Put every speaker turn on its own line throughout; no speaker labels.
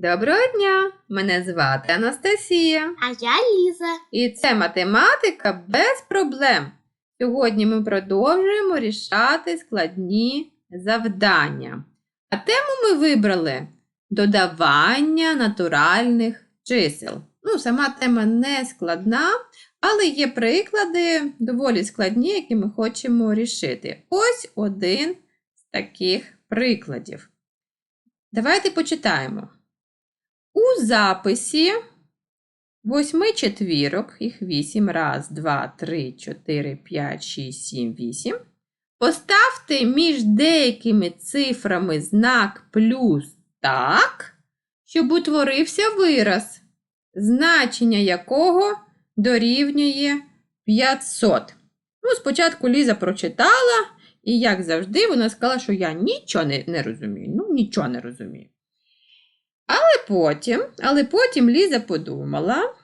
Доброго дня! Мене звати Анастасія.
А я Ліза.
І це математика без проблем. Сьогодні ми продовжуємо рішати складні завдання. А тему ми вибрали додавання натуральних чисел. Ну, сама тема не складна, але є приклади доволі складні, які ми хочемо рішити. Ось один з таких прикладів. Давайте почитаємо. У записі восьми четвірок, їх вісім, раз, два, три, чотири, п'ять, шість, сім, вісім. Поставте між деякими цифрами знак плюс так, щоб утворився вираз, значення якого дорівнює 500. Ну, спочатку Ліза прочитала, і, як завжди, вона сказала, що я нічого не, не розумію. Ну, нічого не розумію. Але потім, але потім Ліза подумала,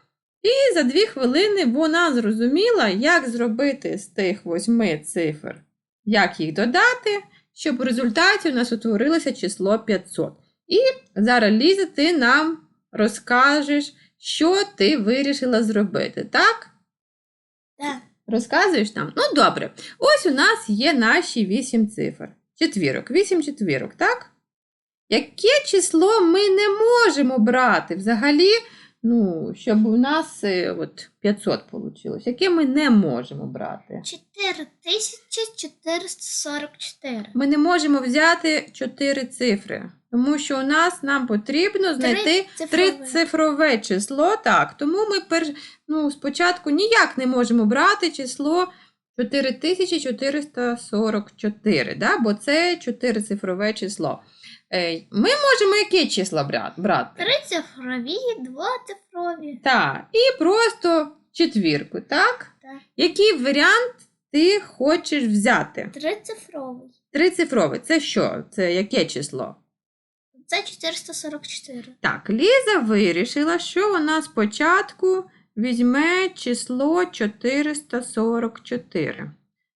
і за дві хвилини вона зрозуміла, як зробити з тих восьми цифр, як їх додати, щоб в результаті у нас утворилося число 500. І зараз, Ліза, ти нам розкажеш, що ти вирішила зробити, так?
Так.
Розказуєш нам? Ну, добре. Ось у нас є наші вісім цифр. Четвірок, вісім четвірок, так? Яке число ми не можемо брати взагалі, ну, щоб у нас е, от, 500 вийшло? Яке ми не можемо брати?
4444.
Ми не можемо взяти 4 цифри, тому що у нас нам потрібно знайти
Трицифрове.
число. Так, тому ми пер, ну, спочатку ніяк не можемо брати число 4444, да? бо це чотирицифрове число. Е, Ми можемо яке число бра- брати?
Трицифрові, двоцифрові.
Так, і просто четвірку, так?
Так.
Який варіант ти хочеш взяти?
Трицифровий.
Трицифрове це що? Це яке число?
Це 444.
Так, Ліза вирішила, що вона спочатку візьме число 444.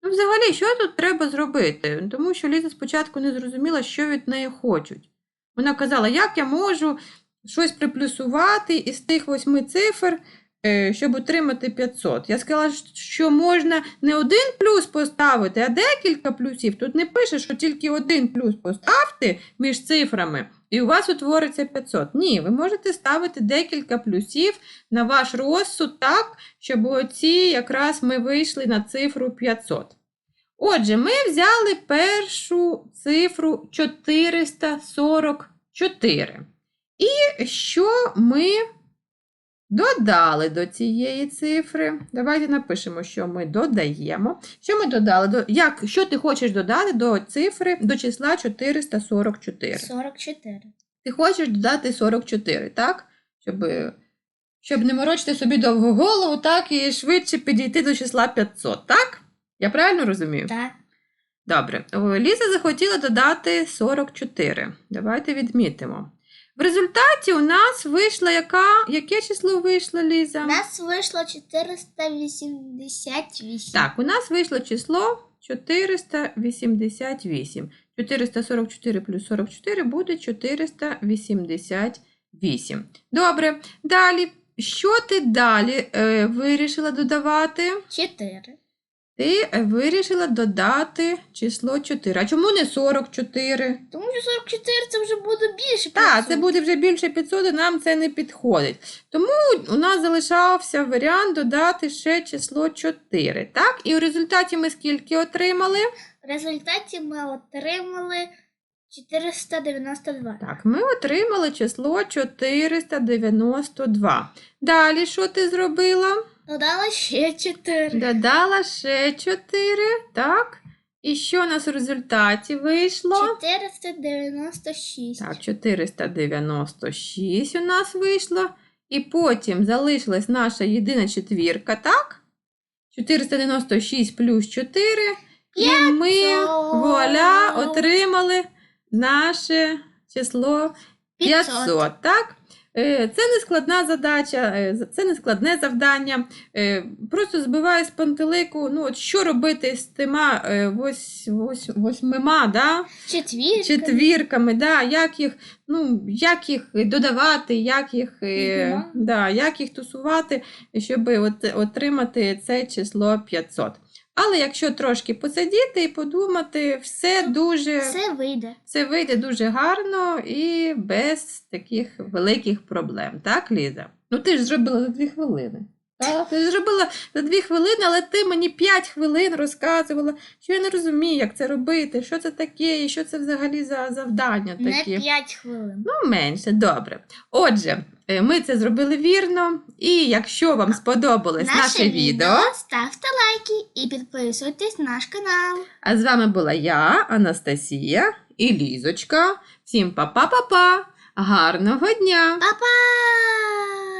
Ну, взагалі, що тут треба зробити? Тому що Ліза спочатку не зрозуміла, що від неї хочуть. Вона казала, як я можу щось приплюсувати із тих восьми цифр, е, щоб отримати 500. Я сказала, що можна не один плюс поставити, а декілька плюсів. Тут не пише, що тільки один плюс поставте між цифрами, і у вас утвориться 500. Ні, ви можете ставити декілька плюсів на ваш розсуд так, щоб оці якраз ми вийшли на цифру 500. Отже, ми взяли першу цифру 444. І що ми додали до цієї цифри? Давайте напишемо, що ми додаємо. Що ми додали? До, як, що ти хочеш додати до цифри до числа 444?
44.
Ти хочеш додати 44, так? Щоб, щоб не морочити собі довгу голову, так, і швидше підійти до числа 500, так? Я правильно розумію?
Так.
Добре. Ліза захотіла додати 44. Давайте відмітимо. В результаті у нас вийшло яка... яке число вийшло, Ліза?
У нас вийшло 488.
Так, у нас вийшло число 488. 444 плюс 44 буде 488. Добре. Далі. Що ти далі е, вирішила додавати?
4.
Ти вирішила додати число 4. А чому не 44?
Тому що 44 це вже буде більше.
Так, це буде вже більше 500, і нам це не підходить. Тому у нас залишався варіант додати ще число 4. Так? І в результаті ми скільки отримали?
В результаті ми отримали 492.
Так, ми отримали число 492. Далі що ти зробила?
Додала ще 4.
Додала ще 4, так? І що у нас в результаті вийшло?
496.
Так, 496 у нас вийшло. І потім залишилась наша єдина четвірка, так? 496 плюс 4. І ми, вуаля, отримали наше число 500, так? Е, Це не складна задача, е, це не складне завдання. Е, Просто збиваю з пантелику, ну, от що робити з тима ось, вось, восьмима, да?
четвірками,
четвірками, да, як їх, ну, як їх додавати, як їх, е, да, як їх тусувати, щоб от, отримати це число 500. Але якщо трошки посидіти і подумати, все дуже
Все вийде.
все вийде дуже гарно і без таких великих проблем, так, Ліза? Ну ти ж зробила за дві хвилини. Так, ти зробила за дві хвилини, але ти мені п'ять хвилин розказувала, що я не розумію, як це робити, що це таке, і що це взагалі за завдання
Не
такі.
5 хвилин.
Ну, менше, добре. Отже, е, ми це зробили вірно. І якщо вам сподобалось наше, відео,
ставте лайки і підписуйтесь на наш канал.
а з вами була я, Анастасія і Лізочка. Всім па-па-па-па! Гарного дня!
Па-па!